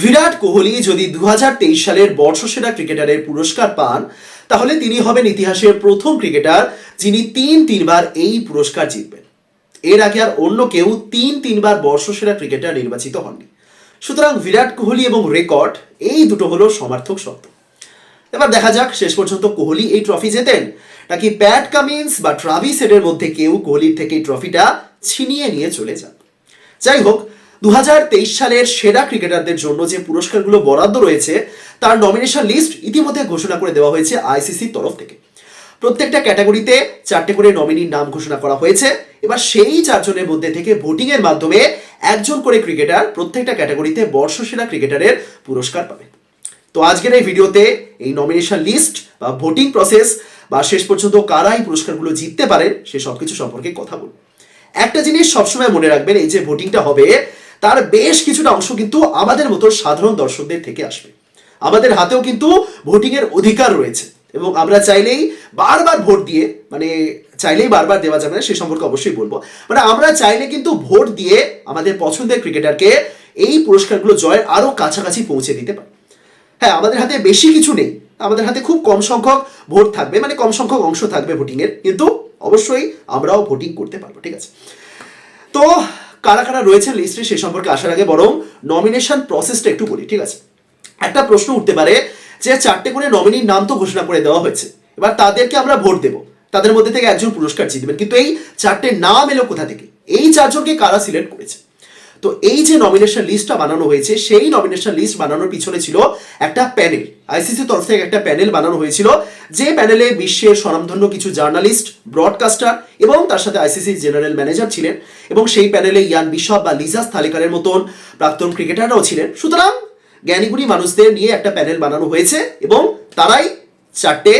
বিরাট কোহলি যদি দু হাজার তেইশ সালের বর্ষসেরা ক্রিকেটারের পুরস্কার পান, তাহলে তিনি হবেন ইতিহাসের প্রথম ক্রিকেটার যিনি তিন তিনবার এই পুরস্কার জিতবেন। এর আগে আর অন্য কেউ তিন তিনবার বর্ষসেরা ক্রিকেটার নির্বাচিত হননি। সুতরাং বিরাট কোহলি এবং রেকর্ড, এই দুটো হলো সমার্থক শব্দ এবার দেখা যাক, শেষ পর্যন্ত কোহলি এই ট্রফি জেতেন? নাকি প্যাট কামিন্স বা ট্রাভিস হেডের মধ্যে কেউ কোহলির থেকে এই ট্রফিটা ছিনিয়ে নিয়ে চলে যান? যাই হোক দু হাজার তেইশ সালের সেরা ক্রিকেটারদের জন্য যে পুরস্কারগুলো বরাদ্দ রয়েছে, তার নমিনেশন লিস্ট ইতিমধ্যে ঘোষণা করে দেওয়া হয়েছে আইসিসির তরফ থেকে। প্রত্যেকটা ক্যাটাগরিতে চারটে করে নমিনির নাম ঘোষণা করা হয়েছে। এবার সেই চারজনের মধ্যে থেকে ভোটিং এর মাধ্যমে একজন করে ক্রিকেটার প্রত্যেকটা ক্যাটাগরিতে বর্ষসেরা ক্রিকেটারের পুরস্কার পাবে। তো আজকের এই ভিডিওতে এই নমিনেশন লিস্ট বা ভোটিং প্রসেস বা শেষ পর্যন্ত কারা এই পুরস্কারগুলো জিততে পারেন, সে সব কিছু সম্পর্কে কথা বলব। একটা জিনিস সবসময় মনে রাখবেন, এই যে ভোটিংটা হবে তার বেশ কিছুটা অংশ কিন্তু আমাদের মতো সাধারণ দর্শকদের থেকে আসবে। আমাদের হাতেও কিন্তু ভোটিং এর অধিকার রয়েছে এবং আমরা চাইলেই বারবার ভোট দিয়ে মানে চাইলেই বারবার দেওয়া যাবে না, সে সম্পর্কে অবশ্যই বলব। মানে আমরা চাইলে কিন্তু ভোট দিয়ে আমাদের পছন্দের ক্রিকেটারকে এই পুরস্কারগুলো জয়ের আরও কাছাকাছি পৌঁছে দিতে পারি। হ্যাঁ আমাদের হাতে বেশি কিছু নেই। আমাদের হাতে খুব কম সংখ্যক ভোট থাকবে মানে কম সংখ্যক অংশ থাকবে ভোটিংয়ের। কিন্তু অবশ্যই আমরাও ভোটিং করতে পারব, ঠিক আছে? তো কারা কারা রয়েছেন লিস্টে সে সম্পর্কে আসার আগে বরং নমিনেশন প্রসেসটা একটু বলি ঠিক আছে? একটা প্রশ্ন উঠতে পারে যে চারটে করে নমিনির নাম তো ঘোষণা করে দেওয়া হয়েছে। এবার তাদেরকে আমরা ভোট দেব। তাদের মধ্যে থেকে একজন পুরস্কার জিতবেন। কিন্তু এই চারটে নাম এলো কোথা থেকে? এই চারজনকে কারা সিলেক্ট করেছে? তো এই যে নমিনেশন লিস্টটা বানানো হয়েছে, সেই নমিনেশন লিস্ট বানানোর পিছনে ছিল একটা প্যানেল আইসিসির তরফ থেকে একটা প্যানেল বানানো হয়েছিল, যে প্যানেলে বিশ্বের স্বনামধন্য কিছু জার্নালিস্ট ব্রডকাস্টার এবং তার সাথে আইসিসি জেনারেল ম্যানেজার ছিলেন এবং সেই প্যানেলে ইয়ান বিশপ বা লিজাস থালিকারের মতন প্রাক্তন ক্রিকেটাররাও ছিলেন। সুতরাং জ্ঞানীগুণী মানুষদের নিয়ে একটা প্যানেল বানানো হয়েছে এবং তারাই চারটে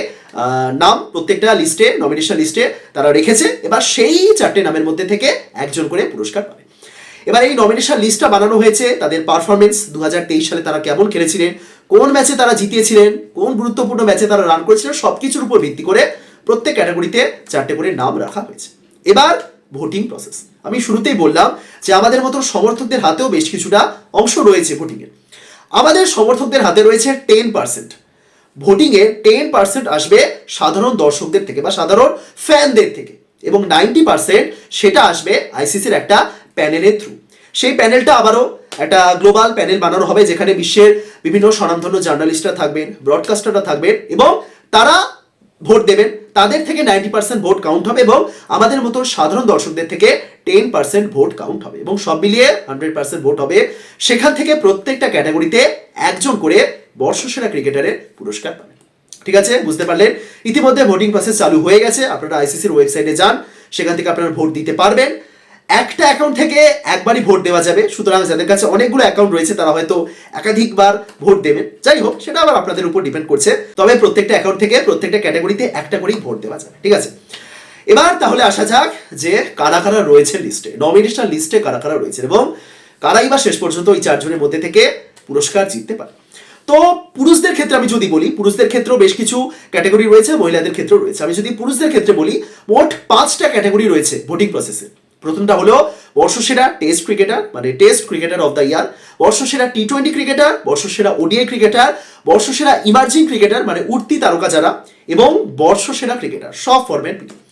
নাম প্রত্যেকটা লিস্টে নমিনেশন লিস্টে তারা রেখেছে। এবার সেই চারটে নামের মধ্যে থেকে একজন করে পুরস্কার পাবে। এবার এই নমিনেশন লিস্টটা বানানো হয়েছে, তাদের পারফরমেন্স দুহাজার তেইশ সালে তারা কেমন খেলেছিলেন, কোন ম্যাচে তারা জিতিয়েছিলেন, কোন গুরুত্বপূর্ণ ম্যাচে তারা রান করেছিলেন সব কিছুর উপর ভিত্তি করে প্রত্যেক ক্যাটাগরিতে চারটে করে নাম রাখা হয়েছে। এবার ভোটিং প্রসেস আমি শুরুতেই বললাম যে আমাদের মতো সমর্থকদের হাতেও বেশ কিছুটা অংশ রয়েছে ভোটিংয়ের আমাদের সমর্থকদের হাতে রয়েছে টেন পার্সেন্ট ভোটিংয়ে টেন পার্সেন্ট আসবে সাধারণ দর্শকদের থেকে বা সাধারণ ফ্যানদের থেকে। এবং নাইনটি পার্সেন্ট সেটা আসবে আইসিসির একটা প্যানেলের থ্রু সেই প্যানেলটা আবারও একটা গ্লোবাল প্যানেল বানানো হবে যেখানে বিশ্বের বিভিন্ন স্বনামধন্য জার্নালিস্টরা থাকবেন ব্রডকাস্টাররা থাকবেন এবং তারা ভোট দেবেন। তাদের থেকে নাইনটি পার্সেন্ট ভোট কাউন্ট হবে এবং আমাদের মতো সাধারণ দর্শকদের থেকে টেন পার্সেন্ট ভোট কাউন্ট হবে এবং সব মিলিয়ে হান্ড্রেড পার্সেন্ট ভোট হবে। সেখান থেকে প্রত্যেকটা ক্যাটাগরিতে একজন করে বর্ষসেরা ক্রিকেটারের পুরস্কার পাবেন। ঠিক আছে? বুঝতে পারলেন? ইতিমধ্যে ভোটিং প্রসেস চালু হয়ে গেছে। আপনারা আইসিসির ওয়েবসাইটে যান। সেখান থেকে আপনারা ভোট দিতে পারবেন। একটা অ্যাকাউন্ট থেকে একবারই ভোট দেওয়া যাবে। সুতরাং যাদের কাছে অনেকগুলো অ্যাকাউন্ট রয়েছে, তারা হয়তো একাধিকবার ভোট দেবেন যাই হোক, সেটা আবার আপনাদের উপর ডিপেন্ড করছে। তবে প্রত্যেকটা অ্যাকাউন্ট থেকে প্রত্যেকটা ক্যাটাগরিতে একটা করেই ভোট দেওয়া যাবে। ঠিক আছে? এবার তাহলে আসা যাক যে কারা কারা রয়েছে লিস্টে নমিনেশন লিস্টে কারা কারা রয়েছে এবং কারাই বা শেষ পর্যন্ত ওই চারজনের মধ্যে থেকে পুরস্কার জিততে পারে। তো পুরুষদের ক্ষেত্রে আমি যদি বলি, পুরুষদের ক্ষেত্রেও বেশ কিছু ক্যাটাগরি রয়েছে, মহিলাদের ক্ষেত্রেও রয়েছে। আমি যদি পুরুষদের ক্ষেত্রে বলি, মোট পাঁচটা ক্যাটাগরি রয়েছে ভোটিং প্রসেসে প্রথমটা হলো বর্ষসেরা টেস্ট ক্রিকেটার মানে test cricketer of the year বর্ষসেরা টি টোয়েন্টি ক্রিকেটার বর্ষসেরা ওডিআই ক্রিকেটার বর্ষসেরা ইমার্জিং ক্রিকেটার মানে উঠতি তারকা যারা, এবং বর্ষসেরা ক্রিকেটার সব ফরম্যাট মিলিয়ে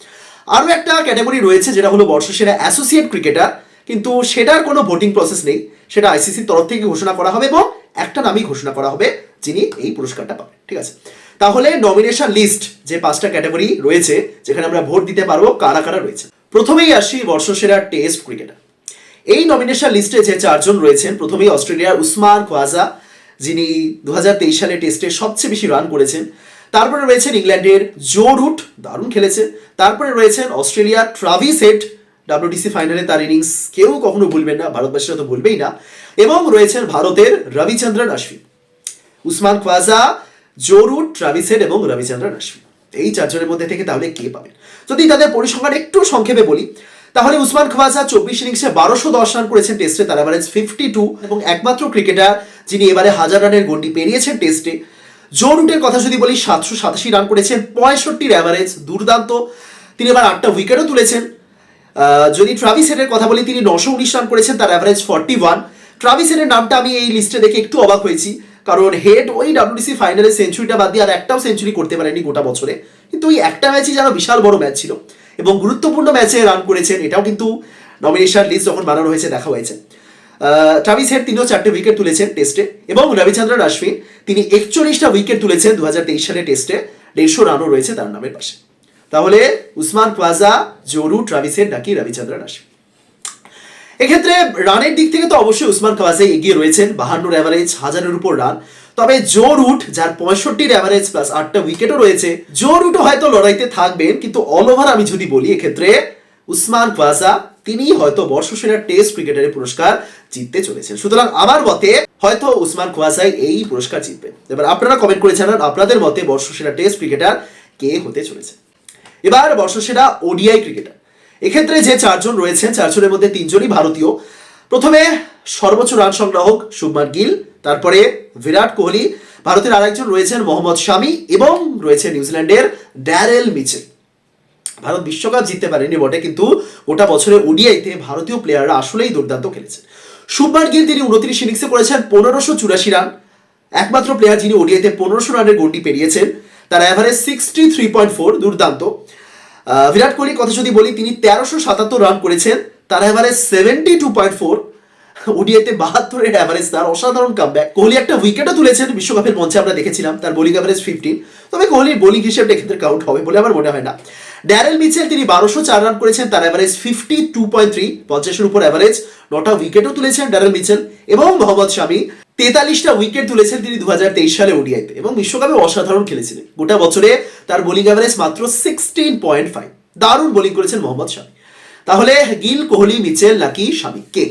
আরও একটা ক্যাটাগরি রয়েছে যেটা হলো বর্ষসেরা অ্যাসোসিয়েট ক্রিকেটার কিন্তু সেটার কোনো ভোটিং প্রসেস নেই, সেটা আইসিসির তরফ থেকে ঘোষণা করা হবে এবং একটা নামই ঘোষণা করা হবে যিনি এই পুরস্কারটা পাবেন, ঠিক আছে? তাহলে নমিনেশন লিস্ট যে পাঁচটা ক্যাটাগরি রয়েছে, যেখানে আমরা ভোট দিতে পারব, কারা কারা রয়েছে? প্রথমেই আসি বর্ষসেরা টেস্ট ক্রিকেটার এই নমিনেশন লিস্টে যে চারজন রয়েছেন, প্রথমেই অস্ট্রেলিয়ার উসমান খোয়াজা, যিনি দুহাজার তেইশ সালে টেস্টে সবচেয়ে বেশি রান করেছেন। তারপরে রয়েছেন ইংল্যান্ডের জো রুট, দারুণ খেলেছেন তারপরে রয়েছেন অস্ট্রেলিয়ার ট্রাভিস হেড ডাব্লিউটিসি ফাইনালে তার ইনিংস কেউ কখনো ভুলবেন না ভারতবাসীরা তো ভুলবেই না। এবং রয়েছেন ভারতের রবিচন্দ্রন অশ্বিন উসমান খোয়াজা জরুর ট্রাভিসেড এবং রবিচন্দ্রন অশ্বিন এই চারজনের মধ্যে থেকে তাহলে কে পাবেন? যদি তাদের পরিসংখ্যান একটু সংক্ষেপে বলি, তাহলে উসমান খোয়াজা চব্বিশ ইনিংসে বারোশো দশ রান করেছেন টেস্টে, তার অ্যাভারেজ ফিফটি টু এবং একমাত্র ক্রিকেটার যিনি এবারে হাজার রানের গন্ডি পেরিয়েছেন টেস্টে। জো রুটের কথা যদি বলি, সাতশো সাতাশি রান করেছেন, পঁয়ষট্টির অ্যাভারেজ দুর্দান্ত। তিনি এবার আটটা উইকেটও তুলেছেন। যদি ট্রাভিস হেডের কথা বলি, তিনি নশো উনিশ রান করেছেন, তার অ্যাভারেজ ফর্টি ওয়ান ট্রাভিসেনের নামটা আমি এই লিস্টে দেখে একটু অবাক হয়েছি। কারণ হেড ওই ডাব্লিউডিসি ফাইনালে সেঞ্চুরিটা বাদ দিয়ে আর একটাও সেঞ্চুরি করতে পারেনি গোটা বছরে। কিন্তু ওই একটা ম্যাচই যেন বিশাল বড় ম্যাচ ছিল। এবং গুরুত্বপূর্ণ ম্যাচে রান করেছেন, এটাও কিন্তু নমিনেশন লিস্ট যখন বানানো হয়েছে, দেখা হয়েছে। ট্রাভিস হেড তিনিও চারটে উইকেট তুলেছেন টেস্টে এবং রবিচন্দ্রন অশ্বিন তিনি একচল্লিশটা উইকেট তুলেছেন দু হাজার তেইশ সালে টেস্টে দেড়শো রানও রয়েছে তার নামের পাশে। তাহলে উসমান কোয়াজা জরু ট্রাভিস হেড নাকি রবিচন্দ্রন অশ্বিন এক্ষেত্রে রানের দিক থেকে তো অবশ্যই উসমান কাওয়াজে এগিয়ে রয়েছেন, বাহান্নর অ্যাভারেজ হাজারের উপর রান। তবে জো রুট যার পঁয়ষট্টির অ্যাভারেজ প্লাস আটটা উইকেটও রয়েছে জো রুটও হয়তো লড়াইতে থাকবেন, কিন্তু অল ওভার আমি যদি বলি, এক্ষেত্রে উসমান কোয়াজা তিনি হয়তো বর্ষসেরা টেস্ট ক্রিকেটারের পুরস্কার জিততে চলেছেন। সুতরাং আমার মতে হয়তো উসমান কোয়াজাই এই পুরস্কার জিতবেন এবার আপনারা কমেন্ট করে জানান, আপনাদের মতে বর্ষসেরা টেস্ট ক্রিকেটার কে হতে চলেছে? এবার বর্ষসেরা ওডিআই ক্রিকেটার এক্ষেত্রে যে চারজন রয়েছেন, চারজনের মধ্যে তিনজনই ভারতীয়। প্রথমে সর্বোচ্চ রান সংগ্রাহক শুভমান গিল, তারপরে বিরাট কোহলি, ভারতের আরেকজন রয়েছেন মোহাম্মদ শামি এবং রয়েছে নিউজিল্যান্ডের ড্যারেল মিচেল। ভারত বিশ্বকাপ জিততে পারেনি বটে, কিন্তু গোটা বছরে ওডিআইতে ভারতীয় প্লেয়াররা আসলেই দুর্দান্ত খেলেছেন। শুভমান গিল তিনি উনত্রিশ ইনিংসে করেছেন পনেরোশো চুরাশি রান একমাত্র প্লেয়ার যিনি ওডিআইতে পনেরোশো রানের গন্ডি পেরিয়েছেন, তার average sixty three point four দুর্দান্ত। বিরাট কোহলির কথা যদি বলি, তিনি তেরোশো সাতাত্তর রান করেছেন। তার average seventy two point four ওডিআইতে বাহাত্তরের অ্যাভারেজ তার অসাধারণ কামব্যাক কোহলি একটা উইকেটও তুলেছেন বিশ্বকাপের মঞ্চে, আমরা দেখেছিলাম। তার বোলিং অ্যাভারেজ ফিফটিন তবে কোহলির বোলিং হিসেবে এক্ষেত্রে কাউন্ট হবে বলে আমার মনে হয় না। ড্যারেল মিচেল, তিনি বারোশো চার রান করেছেন। তার average fifty two point three পঞ্চাশের উপর অ্যাভারেজ নটা উইকেটও তুলেছেন ড্যারেল মিচেল এবং মোহাম্মদ শামি। তেতাল্লিশটা উইকেট তুলেছেন তিনি দু সালে ওডিআইতে এবং বিশ্বকাপে অসাধারণ খেলেছিলেন। গোটা বছরে তার বোলিং অ্যাভারেজ মাত্র সিক্সটিন পয়েন্ট ফাইভ দারুণ বোলিং করেছেন মোহাম্মদ শামি। তাহলে গিল, কোহলি, মিচেল নাকি শামি? কে?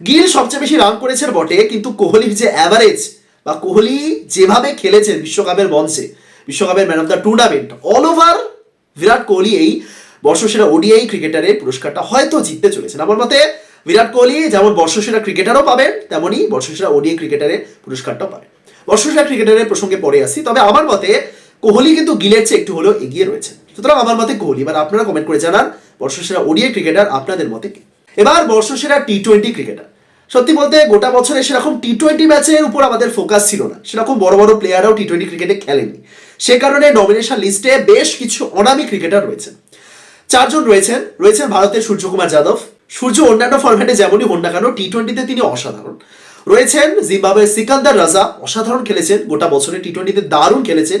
গিল সবচেয়ে বেশি রান করেছেন বটে, কিন্তু কোহলির যে অ্যাভারেজ বা কোহলি যেভাবে খেলেছেন বিশ্বকাপের মঞ্চে, বিশ্বকাপের man of the tournament all over Virat Kohli এই বর্ষসেরা ওডিআই ক্রিকেটারের পুরস্কারটা হয়তো জিততে চলেছেন। আমার মতে বিরাট কোহলি যেমন বর্ষসেরা ক্রিকেটারও পাবেন তেমনই বর্ষসেরা ওডিআই ক্রিকেটারের পুরস্কারটাও পাবেন। বর্ষসেরা ক্রিকেটারের প্রসঙ্গে পরে আসি, তবে আমার মতে কোহলি কিন্তু গিলের চেয়ে একটু হলেও এগিয়ে রয়েছে সুতরাং আমার মতে কোহলি, এবার আপনারা কমেন্ট করে জানান বর্ষসেরা ওডিআই ক্রিকেটার আপনাদের মতে কে? এবার বর্ষসেরা টি টোয়েন্টি ক্রিকেটার। সত্যি বলতে গোটা বছরে সেরকম টি টোয়েন্টি ম্যাচের উপর আমাদের ফোকাস ছিল না। সেরকম বড় বড় প্লেয়াররাও টি টোয়েন্টি ক্রিকেটে খেলেনি সে কারণে নমিনেশন লিস্টে বেশ কিছু অনামী ক্রিকেটার রয়েছেন। চারজন রয়েছেন রয়েছেন ভারতের সূর্যকুমার যাদব সূর্য অন্যান্য ফরম্যাটে যেমনই হোক না কেন টি টোয়েন্টিতে তিনি অসাধারণ। রয়েছেন জিম্বাবুয়ের সিকান্দার রাজা, অসাধারণ খেলেছেন, গোটা বছরে টি টোয়েন্টিতে দারুণ খেলেছেন।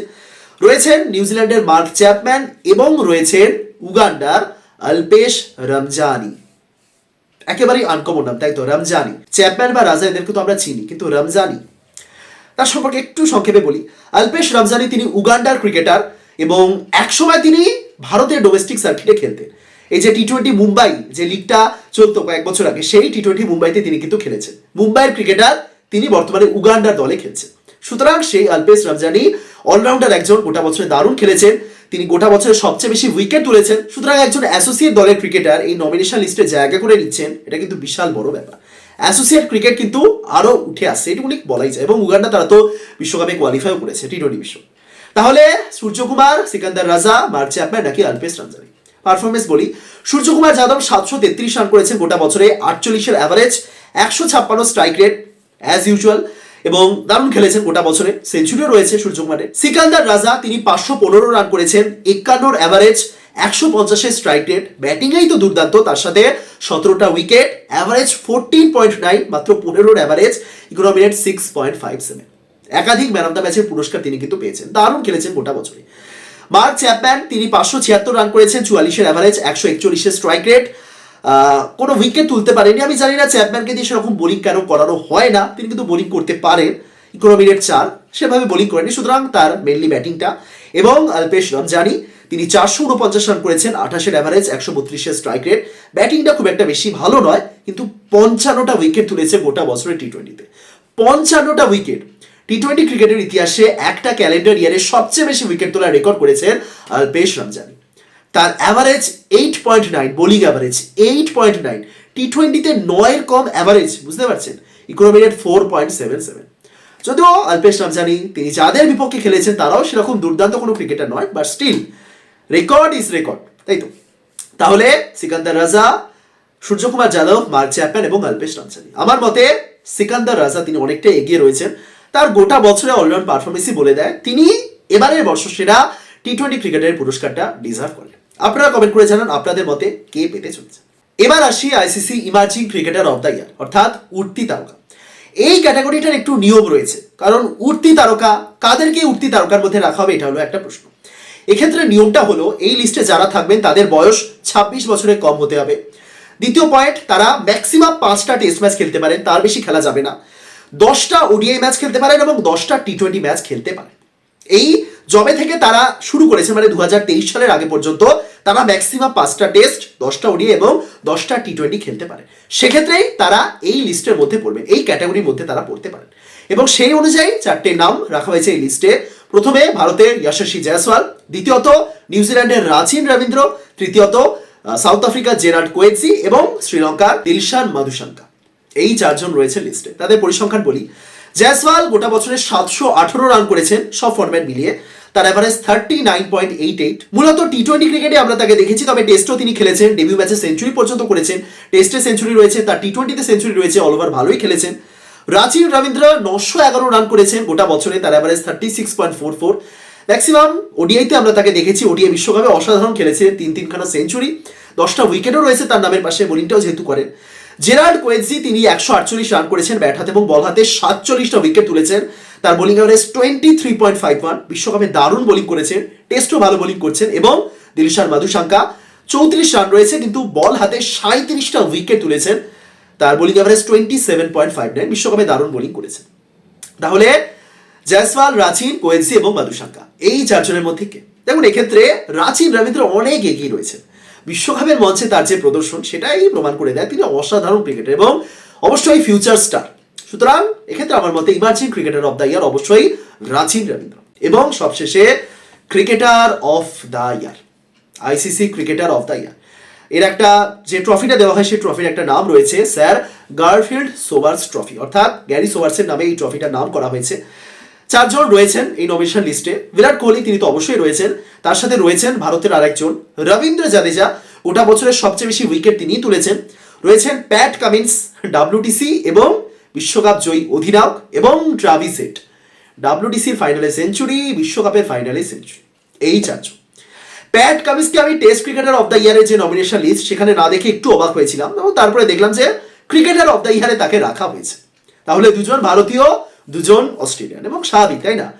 রয়েছেন নিউজিল্যান্ডের মার্ক চ্যাপম্যান এবং রয়েছেন উগান্ডার আলপেশ রমজানি। একেবারেই আনকমন নাম, তাই তো? রমজানি। চ্যাপম্যান বা রাজা এদেরকে তো আমরা চিনি, কিন্তু রমজানি। তার সম্পর্কে একটু সংক্ষেপে বলি। আলপেশ রমজানি তিনি উগান্ডার ক্রিকেটার এবং একসময় তিনি ভারতের ডোমেস্টিক সার্কিটে খেলতেন। এই যে টি টোয়েন্টি মুম্বাই যে লিগটা চলতো কয়েক বছর আগে, সেই টি টোয়েন্টি মুম্বাইতে তিনি কিন্তু খেলেছেন। মুম্বাইয়ের ক্রিকেটার তিনি বর্তমানে উগান্ডার দলে খেলছেন। সুতরাং সেই আলপেশ রমজানি অলরাউন্ডার একজন গোটা বছরে দারুণ খেলেছেন। তিনি গোটা বছরে সবচেয়ে বেশি উইকেট তুলেছেন। সুতরাং একজন অ্যাসোসিয়েট দলের ক্রিকেটার এই নমিনেশন লিস্টে জায়গা করে নিচ্ছেন, এটা কিন্তু বিশাল বড় ব্যাপার। অ্যাসোসিয়েট ক্রিকেট কিন্তু আরও উঠে আসছে এটুকুনি বলাই যায়। এবং উগান্ডা তারা তো বিশ্বকাপে কোয়ালিফাইও করেছে টি টোয়েন্টি বিশ্ব তাহলে সূর্যকুমার, সিকান্দার রাজা মার্ক চ্যাপম্যান নাকি আলপেশ রমজানি? পারফরমেন্স বলি, সূর্যকুমার যাদব সাতশো তেত্রিশ রান করেছেন গোটা বছরে, আটচল্লিশের অ্যাভারেজ একশো ছাপ্পান্ন স্ট্রাইক রেট অ্যাজ ইউজুয়াল এবং দারুণ খেলেছেন গোটা বছরে সেঞ্চুরিও রয়েছে সূর্যকুমারের। সিকান্দার রাজা, তিনি পাঁচশো পনেরো রান করেছেন, একান্নর অ্যাভারেজ একশো পঞ্চাশের স্ট্রাইক রেট ব্যাটিংয়েই তো দুর্দান্ত, তার সাথে সতেরোটা wicket average fourteen point nine মাত্র পনেরোর average economy rate six point five seven একাধিক ম্যান অফ দ্য ম্যাচের পুরস্কার তিনি কিন্তু পেয়েছেন। দারুণ খেলেছেন গোটা বছরে। মার্ক চ্যাপম্যান, তিনি পাঁচশো ছিয়াত্তর রান করেছেন, চুয়াল্লিশের অ্যাভারেজ একশো একচল্লিশের স্ট্রাইক রেট কোনো উইকেট তুলতে পারেনি। আমি জানি না চ্যাপম্যানকে দিয়ে সেরকম বোলিং কেন করানো হয় না। তিনি কিন্তু বোলিং করতে পারেন। ইকোনমি রেট চার। সেভাবে বোলিং করেনি সুতরাং তার মেনলি ব্যাটিংটা এবং আলপেশ রমজানি, তিনি চারশো উনপঞ্চাশ রান করেছেন, আঠাশের অ্যাভারেজ একশো বত্রিশের স্ট্রাইক রেট ব্যাটিংটা খুব একটা বেশি ভালো নয়, কিন্তু পঞ্চান্নটা উইকেট তুলেছে গোটা বছরের টি টোয়েন্টিতে পঞ্চান্নটা উইকেট টি টোয়েন্টি ক্রিকেটের ইতিহাসে একটা ক্যালেন্ডার ইয়ারে সবচেয়ে বেশি উইকেট তোলার রেকর্ড করেছেন আলপেশ রমজানি। তার average eight point nine bowling average eight point nine T টোয়েন্টিতে নয়ের কম অ্যাভারেজ বুঝতে পারছেন? Economy rate four point seven seven যদিও আলপেশ রামজানি তিনি যাদের বিপক্ষে খেলেছেন, তারাও সেরকম দুর্দান্ত কোনো ক্রিকেটার নয় but still record is record তাই তো? তাহলে, সিকান্দার রাজা সূর্যকুমার যাদব, মার্ক চ্যাপম্যান এবং আলপেশ রামজানি। আমার মতে, সিকান্দার রাজা তিনি অনেকটা এগিয়ে রয়েছেন। তার গোটা বছরে অলরাউন্ড পারফরমেন্সই বলে দেয়, তিনি এবারের বর্ষসেরা টি টোয়েন্টি ক্রিকেটের পুরস্কারটা ডিজার্ভ করেন আপনারা কমেন্ট করে জানান আপনাদের মতে কে পেতে চলেছে। এবার আসি ICC emerging cricketer of the year অর্থাৎ উঠতি তারকা। এই ক্যাটাগরিটার একটু নিয়ম রয়েছে, কারণ উঠতি তারকা, কাদেরকে উঠতি তারকার মধ্যে রাখা হবে এটা হলো একটা প্রশ্ন। এক্ষেত্রে নিয়মটা হলো, এই লিস্টে যারা থাকবেন তাদের বয়স ছাব্বিশ বছরের কম হতে হবে। দ্বিতীয় পয়েন্ট তারা ম্যাক্সিমাম পাঁচটা টেস্ট ম্যাচ খেলতে পারেন, তার বেশি খেলা যাবে না। দশটা ওডিআই ম্যাচ খেলতে পারেন এবং দশটা টি টোয়েন্টি ম্যাচ খেলতে পারেন। এই জবে থেকে তারা শুরু করেছে মানে দু হাজার তেইশ সালের আগে পর্যন্ত, তারা ম্যাক্সিমাম পাঁচটা টেস্ট দশটা ওডিআই এবং দশটা টি টোয়েন্টি খেলতে পারে। সেক্ষেত্রেই তারা এই লিস্টের মধ্যে পড়বে, এই ক্যাটাগরির মধ্যে তারা পড়তে পারেন। এবং সেই অনুযায়ী চারটে নাম রাখা হয়েছে এই লিস্টে প্রথমে ভারতের যশস্বী জয়সওয়াল দ্বিতীয়ত নিউজিল্যান্ডের রাচিন রবীন্দ্র তৃতীয়ত সাউথ আফ্রিকার জেরার্ড কোয়েজি এবং শ্রীলঙ্কার দিলশান মাধুশঙ্কা এই চারজন রয়েছে লিস্টে তাদের পরিসংখ্যান বলি, জয়সওয়াল গোটা বছরে সাতশো আঠারো রান করেছেন, সব ফরম্যাট মিলিয়ে। তার average thirty nine point eight eight মূলত টি টোয়েন্টি ক্রিকেটে আমরা তাকে দেখেছি, তবে টেস্টও তিনি খেলেছেন ডেবিউ ম্যাচে সেঞ্চুরি পর্যন্ত করেছেন। টেস্টে সেঞ্চুরি রয়েছে, তার টি টোয়েন্টিতে সেঞ্চুরি রয়েছে অল ওভার ভালোই খেলেছেন। রাচিন রবীন্দ্র নশো এগারো রান করেছেন, গোটা বছরে তার average thirty six point four four maximum ওডিআইতে আমরা তাকে দেখেছি ওডিআই বিশ্বকাপে অসাধারণ খেলেছে, তিন তিনখানা সেঞ্চুরি দশটা উইকেটও রয়েছে তার নামের পাশে বোলিংটাও যেহেতু করেন। জেরার্ড কোয়েজি তিনি একশো আটচল্লিশ রান করেছেন ব্যাট হাতে এবং বল হাতে সাতচল্লিশটা উইকেট তুলেছেন। তার bowling average twenty three point five one. বিশ্বকাপে দারুণ বোলিং করেছেন, টেস্টও ভালো বোলিং করছেন এবং দিলশান মাধুশাঙ্কা চৌত্রিশ রান রয়েছে কিন্তু বল হাতে সাঁত্রিশটা উইকেট তুলেছেন। তার bowling average twenty seven point five nine. বিশ্বকাপে দারুণ বোলিং করেছেন। তাহলে জয়সওয়াল, রাচিন, কোয়েন্সি এবং মাধুশাঙ্কা, এই চারজনের মধ্যে কে? দেখুন, এক্ষেত্রে রাচিন, রবীন্দ্র অনেক এগিয়ে রয়েছেন। বিশ্বকাপের মঞ্চে তার যে প্রদর্শন, সেটাই প্রমাণ করে দেয়। তিনি অসাধারণ ক্রিকেটার এবং অবশ্যই ফিউচার স্টার সুতরাং এক্ষেত্রে আমার মতে emerging cricketer of the year অবশ্যই রাচিন রবীন্দ্র এবং সবশেষে cricketer of the year ICC cricketer of the year এর একটা যে ট্রফিটা দেওয়া হয়, সেই ট্রফির একটা নাম রয়েছে স্যার গারফিল্ড সোভার্স ট্রফি অর্থাৎ গ্যারি সোভার্সের নামে এই ট্রফিটার নাম করা হয়েছে। চারজন রয়েছেন এই নমিনেশন লিস্টে বিরাট কোহলি, তিনি তো অবশ্যই রয়েছেন। তার সাথে রয়েছেন ভারতের আরেকজন, রবীন্দ্র জাদেজা। ওটা বছরের সবচেয়ে বেশি উইকেট তিনিই তুলেছেন। রয়েছেন প্যাট কামিন্স ডাব্লিউটিসি এবং বিশ্বকাপ জয়ী অধিনায়ক এবং ট্রাভিসেট ডাব্লিউটিসির ফাইনালে সেঞ্চুরি বিশ্বকাপের ফাইনালে সেঞ্চুরি এই চারজন। প্যাট কামিন্সকে আমি টেস্ট ক্রিকেটার অফ দ্য ইয়ারের যে নমিনেশন লিস্ট সেখানে না দেখে একটু অবাক হয়েছিলাম। এবং তারপরে দেখলাম যে ক্রিকেটার অফ দ্য ইয়ারে তাকে রাখা হয়েছে। তাহলে দুজন ভারতীয় দুজন অস্ট্রেলিয়ান এবং স্বাভাবিক, তাই না?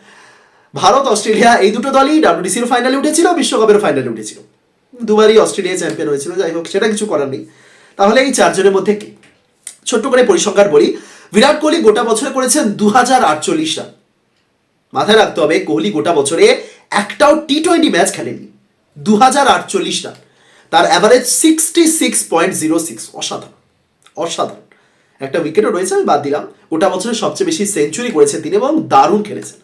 ভারত, অস্ট্রেলিয়া, এই দুটো দলই ডাব্লিউডিসির ফাইনালে উঠেছিল, বিশ্বকাপের ফাইনালে উঠেছিল। দুবারই অস্ট্রেলিয়া চ্যাম্পিয়ন হয়েছিল, যাই হোক, সেটা কিছু করার নেই। তাহলে এই চারজনের মধ্যে কে? ছোট্ট করে পরিসংখ্যান বলি, বিরাট কোহলি গোটা বছরে করেছেন দু হাজার আটচল্লিশ রান। মাথায় রাখতে হবে, কোহলি গোটা বছরে একটাও টি টোয়েন্টি ম্যাচ খেলেনি দু হাজার আটচল্লিশ রান। তার average sixty six point zero six অসাধারণ। অসাধারণ। একটা উইকেটও রয়েছে, আমি বাদ দিলাম। গোটা বছরের সবচেয়ে বেশি সেঞ্চুরি করেছেন তিনি এবং দারুণ খেলেছেন।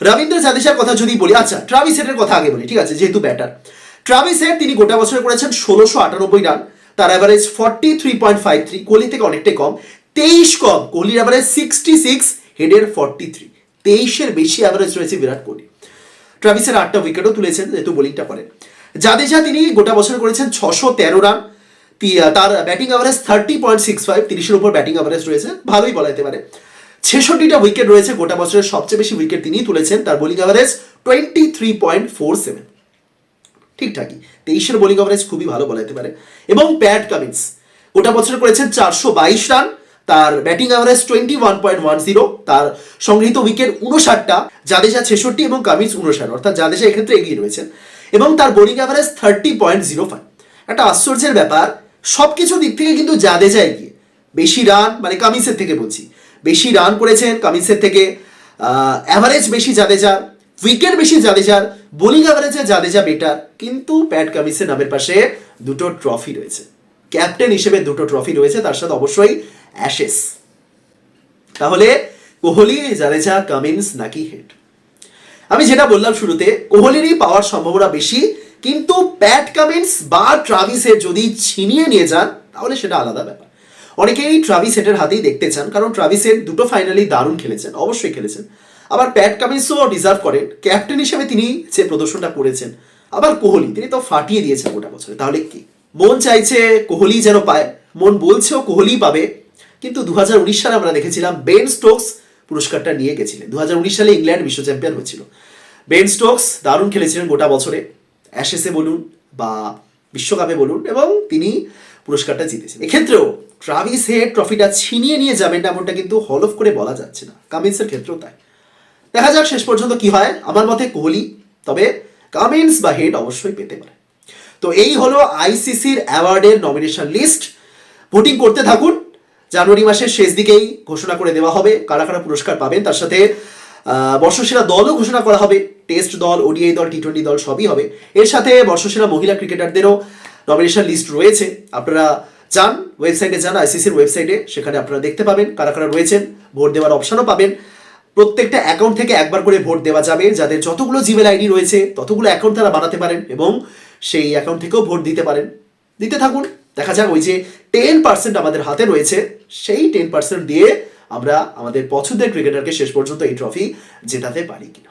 রবীন্দ্র জাদেশার কথা যদি বলি আচ্ছা ট্রাভিস হেডের কথা আগে বলি, ঠিক আছে, যেহেতু ব্যাটার ট্রাভিস হেড তিনি গোটা বছরে করেছেন ষোলোশো আটানব্বই রান তার average forty three point five three Kohli থেকে অনেকটাই কম। তেইশ কম, কোহলির অ্যাভারেজ সিক্সটি সিক্স হেডের ফর্টি থ্রি তেইশের বেশি অ্যাভারেজ রয়েছে বিরাট কোহলি। ট্রাভিসের আটটা উইকেটও তুলেছেন, যেহেতু বোলিংটা করেন জাদেজা, তিনি গোটা বছর করেছেন ছশো তেরো রান তার batting average thirty point six five তিরিশের উপর ব্যাটিং অ্যাভারেজ রয়েছে, ভালোই বলা যেতে পারে। ছেষট্টিটা উইকেট রয়েছে, গোটা বছরের সবচেয়ে বেশি উইকেট তিনিই তুলেছেন, তার bowling average twenty three point four seven ঠিকঠাকই তেইশের বোলিং অ্যাভারেজ খুবই ভালো বলা যেতে পারে। এবং প্যাট কামিন্স গোটা বছর করেছেন চারশো বাইশ রান, তার batting average twenty one point one zero তার সংগৃহীত উইকেট উনষাটটা জাদেজা ছেষট্টি এবং কামিন্স উনষাট অর্থাৎ জাদেজা এক্ষেত্রে এগিয়ে রয়েছেন। এবং তার bowling average thirty point zero five একটা আশ্চর্যের ব্যাপার সব কিছু দিক থেকে কিন্তু জাদেজা এগিয়ে বেশি রান মানে কামিন্সের থেকে বলছি। বেশি রান করেছেন কামিন্সের থেকে অ্যাভারেজ বেশি জাদেজার উইকেট বেশি জাদেজার বোলিং অ্যাভারেজে জাদেজা বেটার কিন্তু প্যাট কামিন্সের নামের পাশে দুটো ট্রফি রয়েছে। ক্যাপ্টেন হিসেবে দুটো ট্রফি রয়েছে, তার সাথে অবশ্যই অ্যাশেস তাহলে কোহলি জাদেজা কামিন্স নাকি হেড আমি যেটা বললাম শুরুতে, কোহলিরই পাওয়ার সম্ভাবনা বেশি কিন্তু প্যাট কামিন্স বা ট্রাভিসের যদি ছিনিয়ে নিয়ে যান, তাহলে সেটা আলাদা ব্যাপার। অনেকেই ট্রাভিস হেডের হাতেই দেখতে চান, কারণ ট্রাভিস হেড দুটো ফাইনালি দারুণ খেলেছেন, অবশ্যই খেলেছেন। আবার প্যাট কামিন্সও ডিজার্ভ করেন। ক্যাপ্টেন হিসেবে তিনি যে প্রদর্শনটা করেছেন, আবার কোহলি, তিনি তো ফাটিয়ে দিয়েছেন গোটা বছরে। তাহলে কি? মন চাইছে কোহলি যেন পায়, মন বলছেও কোহলি পাবে। কিন্তু দু হাজার উনিশ সালে আমরা দেখেছিলাম বেন স্টোকস পুরস্কারটা নিয়ে গেছিলেন। দু হাজার উনিশ সালে ইংল্যান্ড বিশ্ব চ্যাম্পিয়ন হয়েছিল। বেন স্টোকস দারুণ খেলেছিলেন গোটা বছরে। অ্যাশেসে বলুন বা বিশ্বকাপে বলুন এবং তিনি পুরস্কারটা জিতেছেন। এক্ষেত্রেও ট্রাভিস হেড ট্রফিটা ছিনিয়ে নিয়ে যাবেন এমনটা কিন্তু হলফ করে বলা যাচ্ছে না। কামিন্সের ক্ষেত্রেও তাই। দেখা যাক শেষ পর্যন্ত কি হয়। আমার মতে কোহলি, তবে কামিন্স বা হেড অবশ্যই পেতে পারে। তো এই হলো আইসিসির অ্যাওয়ার্ডের নমিনেশন লিস্ট ভোটিং করতে থাকুন। জানুয়ারি মাসের শেষ দিকেই ঘোষণা করে দেওয়া হবে কারা কারা পুরস্কার পাবেন। তার সাথে বর্ষসেরা দলও ঘোষণা করা হবে। টেস্ট দল, ওডিআই দল টি টোয়েন্টি দল সবই হবে। এর সাথে বর্ষসেরা মহিলা ক্রিকেটারদেরও নমিনেশন লিস্ট রয়েছে। আপনারা যান ওয়েবসাইটে যান আইসিসির ওয়েবসাইটে সেখানে আপনারা দেখতে পাবেন, কারা কারা রয়েছেন, ভোট দেওয়ার অপশনও পাবেন। প্রত্যেকটা অ্যাকাউন্ট থেকে একবার করে ভোট দেওয়া যাবে। যাদের যতগুলো জিমেল আইডি রয়েছে, ততগুলো অ্যাকাউন্ট তারা বানাতে পারেন এবং সেই অ্যাকাউন্ট থেকেও ভোট দিতে পারেন। দিতে থাকুন। দেখা যাক ওই যে টেন পার্সেন্ট আমাদের হাতে রয়েছে, সেই টেন পার্সেন্ট দিয়ে আমরা আমাদের পছন্দের ক্রিকেটারকে শেষ পর্যন্ত এই ট্রফি জেতাতে পারি কিনা।